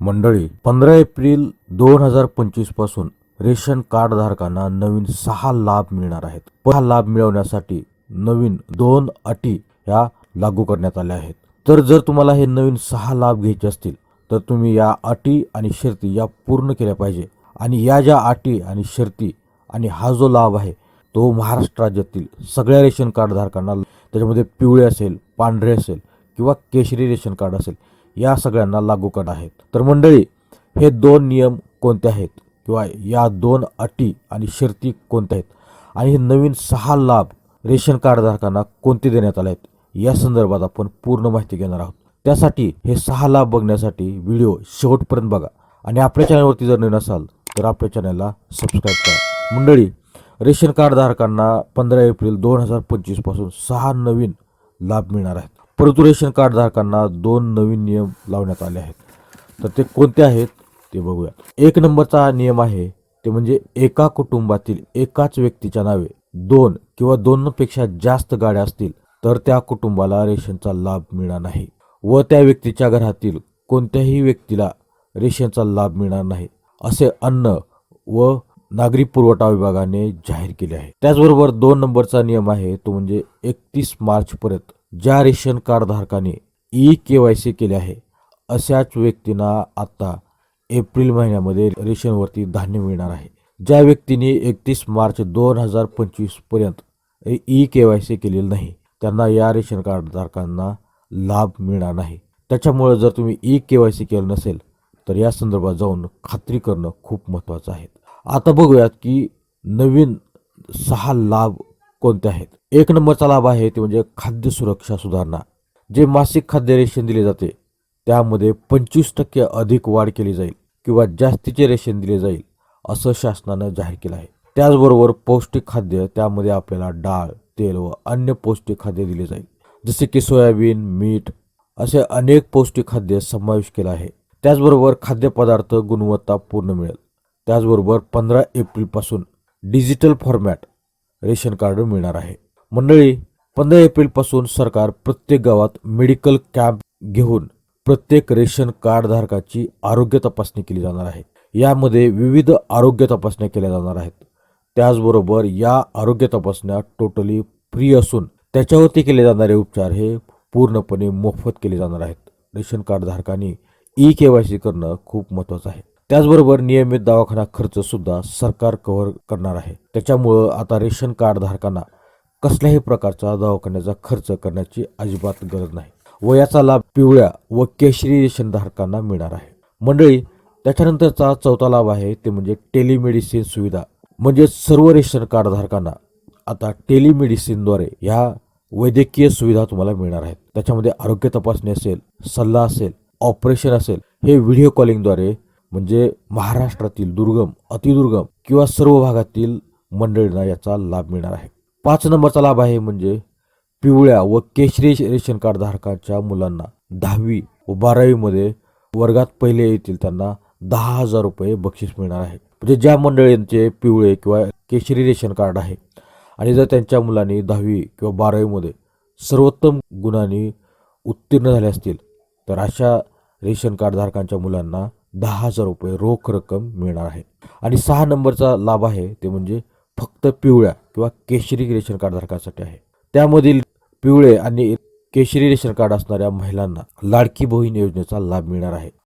मंडळी पंधरा एप्रिल दोन हजार पंचवीसपासून रेशन कार्ड धारकांना नवीन सहा लाभ मिळणार आहेत. पण हा लाभ मिळवण्यासाठी नवीन दोन अटी ह्या लागू करण्यात आल्या आहेत. तर जर तुम्हाला हे नवीन सहा लाभ घ्यायचे असतील तर तुम्ही या अटी आणि शर्ती या पूर्ण केल्या पाहिजे. आणि या ज्या अटी आणि शर्ती आणि हा जो लाभ आहे तो महाराष्ट्र राज्यातील सगळ्या रेशन कार्ड धारकांना त्याच्यामध्ये पिवळे असेल पांढरे असेल किंवा केशरी रेशन कार्ड असेल या सगळ्यांना लागू करणार आहेत. तर मंडळी हे दोन नियम कोणते आहेत? किंवा या दोन अटी आणि शर्ती कोणत्या आहेत? आणि हे नवीन सहा लाभ रेशन कार्डधारकांना कोणते देण्यात आले आहेत? या संदर्भात आपण पूर्ण माहिती घेणार आहोत. त्यासाठी हे सहा लाभ बघण्यासाठी व्हिडिओ शेवटपर्यंत बघा. आणि आपल्या चॅनलवरती जर नवीन असाल तर आपल्या चॅनलला सबस्क्राईब करा. मंडळी रेशन कार्डधारकांना पंधरा एप्रिल दोन हजार पंचवीसपासून सहा नवीन लाभ मिळणार आहेत. परंतु रेशन कार्डधारकांना दोन नवीन नियम लावण्यात आले आहेत. तर ते कोणते आहेत ते बघूया एक नंबरचा नियम आहे ते म्हणजे एका कुटुंबातील एकाच व्यक्तीच्या नावे दोन किंवा दोनपेक्षा जास्त गाड्या असतील तर त्या कुटुंबाला रेशनचा लाभ मिळणार नाही व त्या व्यक्तीच्या घरातील कोणत्याही व्यक्तीला रेशनचा लाभ मिळणार नाही असे अन्न व नागरी पुरवठा विभागाने जाहीर केले आहे. त्याचबरोबर दोन नंबरचा नियम आहे तो म्हणजे एकतीस मार्चपर्यंत ज्या रेशन कार्डधारकाने ई के वाय सी केले आहे अशाच व्यक्तींना आता एप्रिल महिन्यामध्ये रेशनवरती धान्य मिळणार आहे. ज्या व्यक्तीने एकतीस मार्च दोन हजार पंचवीसपर्यंत ई के वाय सी केलेलं नाही त्यांना या रेशन कार्डधारकांना लाभ मिळणार नाही. त्याच्यामुळे जर तुम्ही ई के वाय सी केलं नसेल तर या संदर्भात जाऊन खात्री करणं खूप महत्त्वाचं आहे. आता बघूयात की नवीन सहा लाभ कोणते आहेत? एक नंबरचा लाभ आहे ते म्हणजे खाद्य सुरक्षा सुधारणा. जे मासिक खाद्य रेशन दिले जाते त्यामध्ये पंचवीस टक्के अधिक वाढ केली जाईल किंवा जास्तीचे रेशन दिले जाईल असं शासनानं जाहीर केलं आहे. त्याचबरोबर पौष्टिक खाद्य त्यामध्ये आपल्याला डाळ तेल व अन्य पौष्टिक खाद्य दिले जाईल. जसे की सोयाबीन मीठ असे अनेक पौष्टिक खाद्य समावेश केलं आहे. त्याचबरोबर खाद्यपदार्थ गुणवत्ता पूर्ण मिळेल. त्याचबरोबर पंधरा एप्रिलपासून डिजिटल फॉर्मॅट रेशन कार्ड मिळणार आहे. मंडळी पंधरा एप्रिलपासून सरकार प्रत्येक गावात मेडिकल कॅम्प घेऊन प्रत्येक रेशन कार्ड धारकाची आरोग्य तपासणी केली जाणार आहे. यामध्ये विविध आरोग्य तपासण्या केल्या जाणार आहेत. त्याचबरोबर या आरोग्य तपासण्या टोटली फ्री असून त्याच्यावरती केले जाणारे उपचार हे पूर्णपणे मोफत केले जाणार आहेत. रेशन कार्ड धारकांनी ई के वाय सी करणं खूप महत्त्वाचं आहे. त्याचबरोबर नियमित दवाखाना खर्च सुद्धा सरकार कव्हर करणार आहे. त्याच्यामुळं आता रेशन कार्ड धारकांना कसल्याही प्रकारचा दवाखान्याचा खर्च करण्याची अजिबात गरज नाही. व याचा लाभ पिवळ्या व केशरी रेशन धारकांना मिळणार आहे. मंडळी त्याच्यानंतरचा चौथा लाभ आहे ते म्हणजे टेलिमेडिसिन सुविधा. म्हणजे सर्व रेशन कार्ड धारकांना आता टेलिमेडिसिनद्वारे ह्या वैद्यकीय सुविधा तुम्हाला मिळणार आहेत. त्याच्यामध्ये आरोग्य तपासणी असेल सल्ला असेल ऑपरेशन असेल हे व्हिडिओ कॉलिंगद्वारे म्हणजे महाराष्ट्रातील दुर्गम अतिदुर्गम किंवा सर्व भागातील मंडळींना याचा लाभ मिळणार आहे. पाच नंबरचा लाभ आहे म्हणजे पिवळ्या व केशरी रेशन कार्ड धारकांच्या मुलांना दहावी व बारावीमध्ये वर्गात पहिले येतील त्यांना दहा हजार रुपये बक्षीस मिळणार आहे. म्हणजे ज्या मंडळींचे पिवळे किंवा केशरी रेशन कार्ड आहे आणि जर त्यांच्या मुलांनी दहावी किंवा बारावीमध्ये सर्वोत्तम गुणांनी उत्तीर्ण झाले असतील तर अशा रेशन कार्ड धारकांच्या मुलांना दहा हजार रुपये रोख रक्कम मिळणार आहे. आणि सहा नंबरचा लाभ आहे ते म्हणजे फक्त पिवळ्या किंवा केशरी रेशन कार्डधारकासाठी आहे. त्यामधील पिवळे आणि केशरी रेशन कार्ड असणाऱ्या महिलांना लाडकी बहीण योजनेचा लाभ मिळणार आहे.